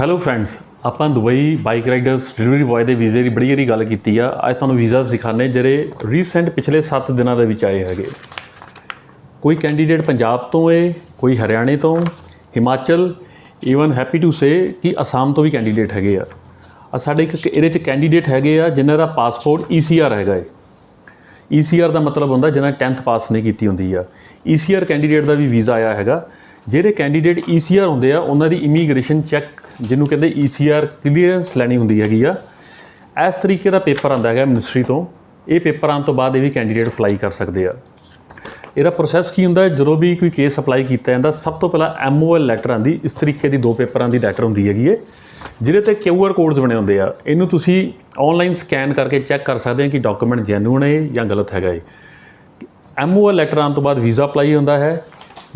Hello friends ਆਪਾਂ Dubai bike riders delivery boy ਦੇ ਵੀਜ਼ੇ ਦੀ ਬੜੀ ਜਿਹੜੀ ਗੱਲ ਕੀਤੀ ਆ। ਅੱਜ ਤੁਹਾਨੂੰ ਵੀਜ਼ਾ ਸਿਖਾਣੇ ਜਿਹੜੇ ਰੀਸੈਂਟ ਪਿਛਲੇ 7 ਦਿਨਾਂ ਦੇ ਵਿੱਚ ਆਏ ਹੈਗੇ। ਕੋਈ ਕੈਂਡੀਡੇਟ ਪੰਜਾਬ ਤੋਂ ਏ, ਕੋਈ ਹਰਿਆਣੇ ਤੋਂ, Himachal even happy to say ਕਿ ਅਸਾਮ ਤੋਂ ਵੀ ਕੈਂਡੀਡੇਟ ਹੈਗੇ ਆ। ਆ ਸਾਡੇ ਇੱਕ ਇਹਦੇ ਚ ਕੈਂਡੀਡੇਟ ਹੈਗੇ ਆ ਜਿਨ੍ਹਾਂ ਦਾ ਪਾਸਪੋਰਟ ECR ਹੈਗਾ ਏ। ECR ਦਾ ਮਤਲਬ ਹੁੰਦਾ ਜਿਹਨਾਂ 10th ਪਾਸ ਨਹੀਂ ਕੀਤੀ ਹੁੰਦੀ ਆ। ECR ਕੈਂਡੀਡੇਟ ਦਾ ਵੀ ਵੀਜ਼ਾ ਆਇਆ ਹੈਗਾ। ਜਿਹੜੇ ਕੈਂਡੀਡੇਟ ECR ਹੁੰਦੇ ਆ, ਉਹਨਾਂ ਦੀ ਇਮੀਗ੍ਰੇਸ਼ਨ ਚੈੱਕ ਜਿਹਨੂੰ ਕਹਿੰਦੇ ECR ਕਲੀਅਰੈਂਸ ਲੈਣੀ ਹੁੰਦੀ ਹੈਗੀ ਆ। ਇਸ ਤਰੀਕੇ ਦਾ ਪੇਪਰ ਆਂਦਾ ਹੈਗਾ ਮਿਨਿਸਟਰੀ ਤੋਂ। ਇਹ ਪੇਪਰ ਆਉਣ ਤੋਂ ਬਾਅਦ ਇਹ ਵੀ ਕੈਂਡੀਡੇਟ ਅਪਲਾਈ ਕਰ ਸਕਦੇ ਆ। ਇਹਦਾ ਪ੍ਰੋਸੈਸ ਕੀ ਹੁੰਦਾ ਹੈ? ਜਦੋਂ ਵੀ ਕੋਈ ਕੇਸ ਅਪਲਾਈ ਕੀਤਾ ਜਾਂਦਾ, ਸਭ ਤੋਂ ਪਹਿਲਾਂ ਐਮਓਐਲ ਲੈਟਰ ਆਂਦੀ ਇਸ ਤਰੀਕੇ ਦੀ ਦੋ ਪੇਪਰਾਂ ਦੀ ਲੈਟਰ ਹੁੰਦੀ ਹੈਗੀ ਹੈ ਜਿਹਦੇ ਤੇ ਕਿਊਆਰ ਕੋਡਸ ਬਣੇ ਹੁੰਦੇ ਆ। ਇਹਨੂੰ ਤੁਸੀਂ ਆਨਲਾਈਨ ਸਕੈਨ ਕਰਕੇ ਚੈੱਕ ਕਰ ਸਕਦੇ ਆ ਕਿ ਡਾਕੂਮੈਂਟ ਜੈਨੂਇਨ ਹੈ ਜਾਂ ਗਲਤ ਹੈਗਾ ਹੈ ਐਮਓਐਲ ਲੈਟਰ ਆਉਣ ਤੋਂ ਬਾਅਦ ਵੀਜ਼ਾ ਅਪਲਾਈ ਹੁੰਦਾ ਹੈ।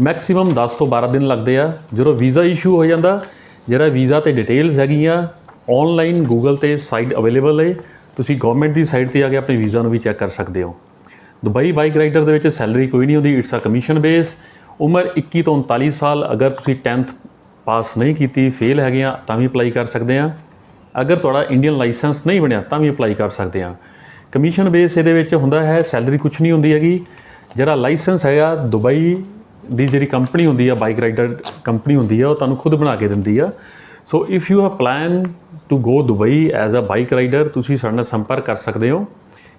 ਮੈਕਸਿਮਮ 10 ਤੋਂ 12 ਦਿਨ ਲੱਗਦੇ ਆ। ਜਦੋਂ ਵੀਜ਼ਾ ਇਸ਼ੂ ਹੋ ਜਾਂਦਾ ਜਿਹੜਾ ਵੀਜ਼ਾ ਤੇ ਡਿਟੇਲਸ ਹੈਗੀਆਂ ਆਨਲਾਈਨ ਗੂਗਲ ਤੇ ਸਾਈਟ ਅਵੇਲੇਬਲ ਹੈ ਤੁਸੀਂ ਗਵਰਨਮੈਂਟ ਦੀ ਸਾਈਟ ਤੇ ਆ ਕੇ ਆਪਣੇ ਵੀਜ਼ਾ ਨੂੰ ਵੀ ਚੈੱਕ ਕਰ ਸਕਦੇ ਹੋ। ਦੁਬਈ ਬਾਈਕ ਰਾਈਡਰ ਦੇ ਵਿੱਚ ਸੈਲਰੀ ਕੋਈ ਨਹੀਂ ਹੁੰਦੀ ਇਟਸ ਅ ਕਮਿਸ਼ਨ ਬੇਸ ਉਮਰ 21 ਤੋਂ 39 ਸਾਲ, ਅਗਰ ਤੁਸੀਂ 10th ਪਾਸ ਨਹੀਂ ਕੀਤੀ ਫੇਲ ਹੈਗੇ ਆ, ਤਾਂ ਵੀ ਅਪਲਾਈ ਕਰ ਸਕਦੇ ਆ। ਅਗਰ ਤੁਹਾਡਾ ਇੰਡੀਅਨ ਲਾਇਸੈਂਸ ਨਹੀਂ ਬਣਿਆ, ਤਾਂ ਵੀ ਅਪਲਾਈ ਕਰ ਸਕਦੇ ਆ। ਕਮਿਸ਼ਨ ਬੇਸ ਇਹਦੇ ਵਿੱਚ ਹੁੰਦਾ ਹੈ ਸੈਲਰੀ ਕੁਝ ਨਹੀਂ ਹੁੰਦੀ ਹੈਗੀ। ਜਿਹੜਾ ਲਾਇਸੈਂਸ ਹੈਗਾ ਦੁਬਈ ਦੀ ਜਿਹੜੀ ਕੰਪਨੀ ਹੁੰਦੀ ਆ ਬਾਈਕ ਰਾਈਡਰ ਕੰਪਨੀ ਹੁੰਦੀ ਆ, ਉਹ ਤੁਹਾਨੂੰ ਖੁਦ ਬਣਾ ਕੇ ਦਿੰਦੀ ਆ। So if you have plan to go Dubai as a bike rider ਤੁਸੀਂ ਸਾਡੇ ਨਾਲ ਸੰਪਰਕ ਕਰ ਸਕਦੇ ਹੋ।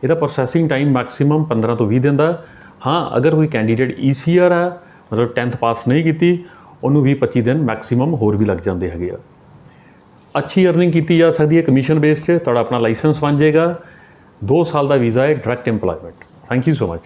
ਇਹਦਾ ਪ੍ਰੋਸੈਸਿੰਗ ਟਾਈਮ ਮੈਕਸਿਮਮ 15 ਤੋਂ 20 ਦਿਨ ਦਾ। ਹਾਂ, ਅਗਰ ਕੋਈ ਕੈਂਡੀਡੇਟ ECR ਆ, ਮਤਲਬ 10th ਪਾਸ ਨਹੀਂ ਕੀਤੀ, ਉਹਨੂੰ 20 25 ਦਿਨ ਮੈਕਸਿਮਮ ਹੋਰ ਵੀ ਲੱਗ ਜਾਂਦੇ ਹੈਗੇ ਆ। ਅੱਛੀ ਅਰਨਿੰਗ ਕੀਤੀ ਜਾ ਸਕਦੀ ਹੈ ਕਮਿਸ਼ਨ ਬੇਸ 'ਚ, ਤੁਹਾਡਾ ਆਪਣਾ ਲਾਇਸੈਂਸ ਬਣ ਜਾਏਗਾ। 2 ਸਾਲ ਦਾ ਵੀਜ਼ਾ ਹੈ direct employment thank you so much